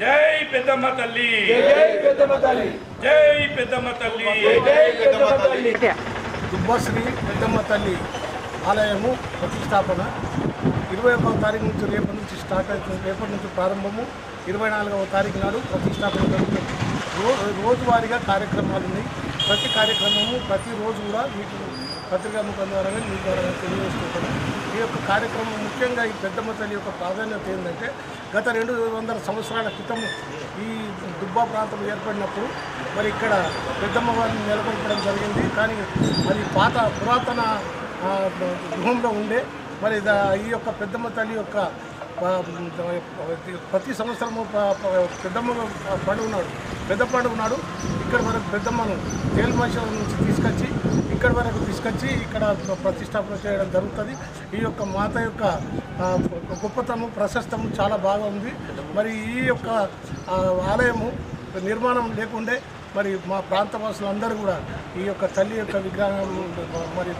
జై పెద్దమ్మ తల్లి. జై పెద్దమ్మ తల్లి. జై పెద్దమ్మ తల్లి. జై పెద్దమ్మ తల్లి. దుబ్బశ్రీ పెద్దమ్మ తల్లి ఆలయము ప్రతిష్టాపన. ఇరవై ఒకవ తారీఖు నుంచి రేపటి నుంచి స్టార్ట్ అవుతుంది రేపటి నుంచి ప్రారంభము. ఇరవై నాలుగవ తారీఖు నాడు ప్రతిష్టాపన జరుగుతుంది. రోజువారీగా కార్యక్రమాలు ఉన్నాయి. ప్రతి కార్యక్రమము ప్రతిరోజు కూడా మీకు పత్రికా ముఖం ద్వారా కానీ మీ ద్వారా తెలియజేసుకుంటున్నాం. ఈ యొక్క కార్యక్రమం ముఖ్యంగా ఈ పెద్దమ్మ తల్లి యొక్క ప్రాధాన్యత ఏంటంటే గత రెండు వందల సంవత్సరాల క్రితం ఈ దుబ్బా ప్రాంతం ఏర్పడినప్పుడు మరి ఇక్కడ పెద్దమ్మ వారిని నెలకొల్పడం జరిగింది. కానీ మరి పాత పురాతన గృహంలో ఉండే మరి ఈ యొక్క పెద్దమ్మ తల్లి యొక్క ప్రతి సంవత్సరము పెద్దమ్మ పండుగ నాడు పెద్ద పండుగ నాడు ఇక్కడ మనకు పెద్దమ్మను తేలిమాషం నుంచి తీసుకొచ్చి ఇక్కడ వరకు తీసుకొచ్చి ఇక్కడ ప్రతిష్టాపన చేయడం జరుగుతుంది. ఈ యొక్క మాత యొక్క గొప్పతనం ప్రశస్తము చాలా బాగా ఉంది మరి ఈ యొక్క ఆలయము నిర్మాణం లేకుండే మరి మా ప్రాంత వాసులందరూ కూడా ఈ యొక్క తల్లి యొక్క విగ్రహం మరి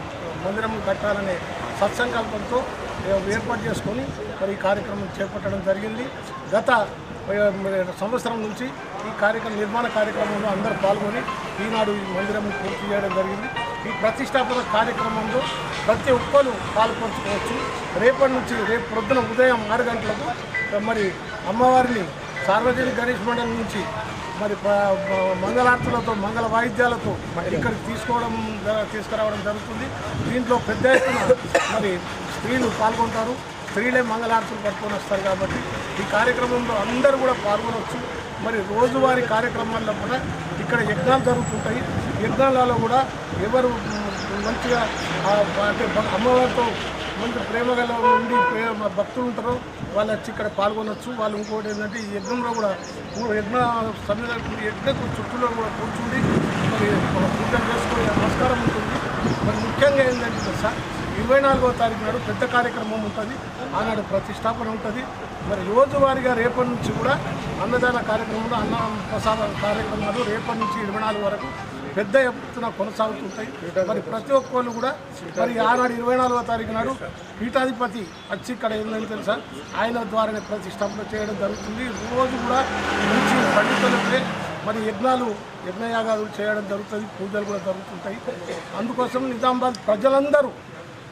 మందిరం కట్టాలనే సత్సంకల్పంతో ఏర్పాటు చేసుకొని మరి ఈ కార్యక్రమం చేపట్టడం జరిగింది. గత సంవత్సరం నుంచి ఈ కార్యక్రమం నిర్మాణ కార్యక్రమంలో అందరూ పాల్గొని ఈనాడు ఈ మందిరం పూర్తి చేయడం జరిగింది. ఈ ప్రతిష్టాపన కార్యక్రమంలో ప్రతి ఒక్కరు పాల్పంచుకోవచ్చు రేపటి నుంచి రేపు ప్రొద్దున ఉదయం ఆరు గంటలకు మరి అమ్మవారిని సార్వజనిక గణేష్ మండలి నుంచి మరి మంగళార్తులతో మంగళ వాయిద్యాలతో ఇక్కడికి తీసుకోవడం తీసుకురావడం జరుగుతుంది. దీంట్లో పెద్ద ఎత్తున మరి స్త్రీలు పాల్గొంటారు. స్త్రీలే మంగళార్తులు పట్టుకొని వస్తారు కాబట్టి ఈ కార్యక్రమంలో అందరూ కూడా పాల్గొనవచ్చు మరి రోజువారీ కార్యక్రమాల్లో కూడా ఇక్కడ యజ్ఞాలు జరుగుతుంటాయి. యజ్ఞాలలో కూడా ఎవరు మంచిగా అంటే అమ్మవారితో మంచి ప్రేమ గల ఉండి ప్రేమ భక్తులు ఉంటారో వాళ్ళు వచ్చి ఇక్కడ పాల్గొనొచ్చు. వాళ్ళు ఇంకోటి ఏంటంటే ఈ యజ్ఞంలో కూడా యజ్ఞ సమయంలో యజ్ఞకు చుట్టూలో కూడా కూర్చుండి మరి పూజలు చేసుకునే నమస్కారం ఉంటుంది. మరి ముఖ్యంగా ఏంటంటే సార్ ఇరవై నాలుగో తారీఖు నాడు పెద్ద కార్యక్రమం ఉంటుంది. ఆనాడు ప్రతిష్టాపన ఉంటుంది. మరి రోజువారీగా రేపటి నుంచి కూడా అన్నదాన కార్యక్రమంలో అన్న ప్రసాద కార్యక్రమాలు రేపటి నుంచి ఇరవై నాలుగు వరకు పెద్ద ఎత్తున కొనసాగుతుంటాయి. మరి ప్రతి ఒక్కళ్ళు కూడా మరి ఆనాడు ఇరవై నాలుగో తారీఖు నాడు పీఠాధిపతి వచ్చి ఇక్కడ ఏంటని తెలుసా? ఆయన ద్వారానే ప్రతిష్టాపన చేయడం జరుగుతుంది. రోజు కూడా మంచి పండితులకే మరి యజ్ఞాలు యజ్ఞయాగాలు చేయడం జరుగుతుంది. పూజలు కూడా జరుగుతుంటాయి. అందుకోసం నిజామాబాద్ ప్రజలందరూ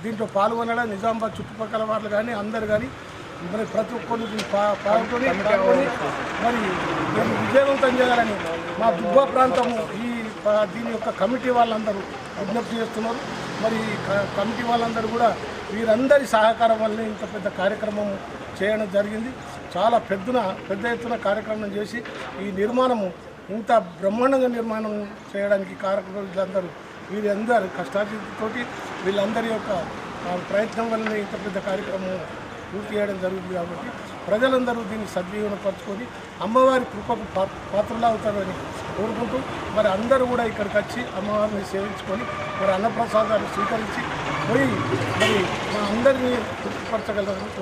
దీంట్లో పాల్గొనడం నిజామాబాద్ చుట్టుపక్కల వాళ్ళు కానీ అందరు కానీ మరి ప్రతి ఒక్కరు పాల్గొని మరి విజయవంతం చేయాలని మా దుబ్బా ప్రాంతము ఈ దీని యొక్క కమిటీ వాళ్ళందరూ విజ్ఞప్తి చేస్తున్నారు. మరి ఈ క- కమిటీ వాళ్ళందరూ కూడా వీరందరి సహకారం వల్లనే ఇంత పెద్ద కార్యక్రమం చేయడం జరిగింది. చాలా పెద్దన పెద్ద ఎత్తున కార్యక్రమం చేసి ఈ నిర్మాణము ఇంత బ్రహ్మాండంగా నిర్మాణం చేయడానికి కారకులు వీళ్ళందరూ వీరందరూ కష్టాతోటి వీళ్ళందరి యొక్క ప్రయత్నం వల్లనే ఇంత పెద్ద కార్యక్రమం పూర్తి చేయడం జరుగుతుంది కాబట్టి ప్రజలందరూ దీన్ని సద్వినియోగపరచుకొని అమ్మవారి కృపకు పా పాత్రలు అవుతారని కోరుకుంటూ మరి అందరూ కూడా ఇక్కడికి వచ్చి అమ్మవారిని సేవించుకొని మరి అన్నప్రసాదాలు స్వీకరించి పోయి మరి మా అందరినీ తృప్తిపరచగలరు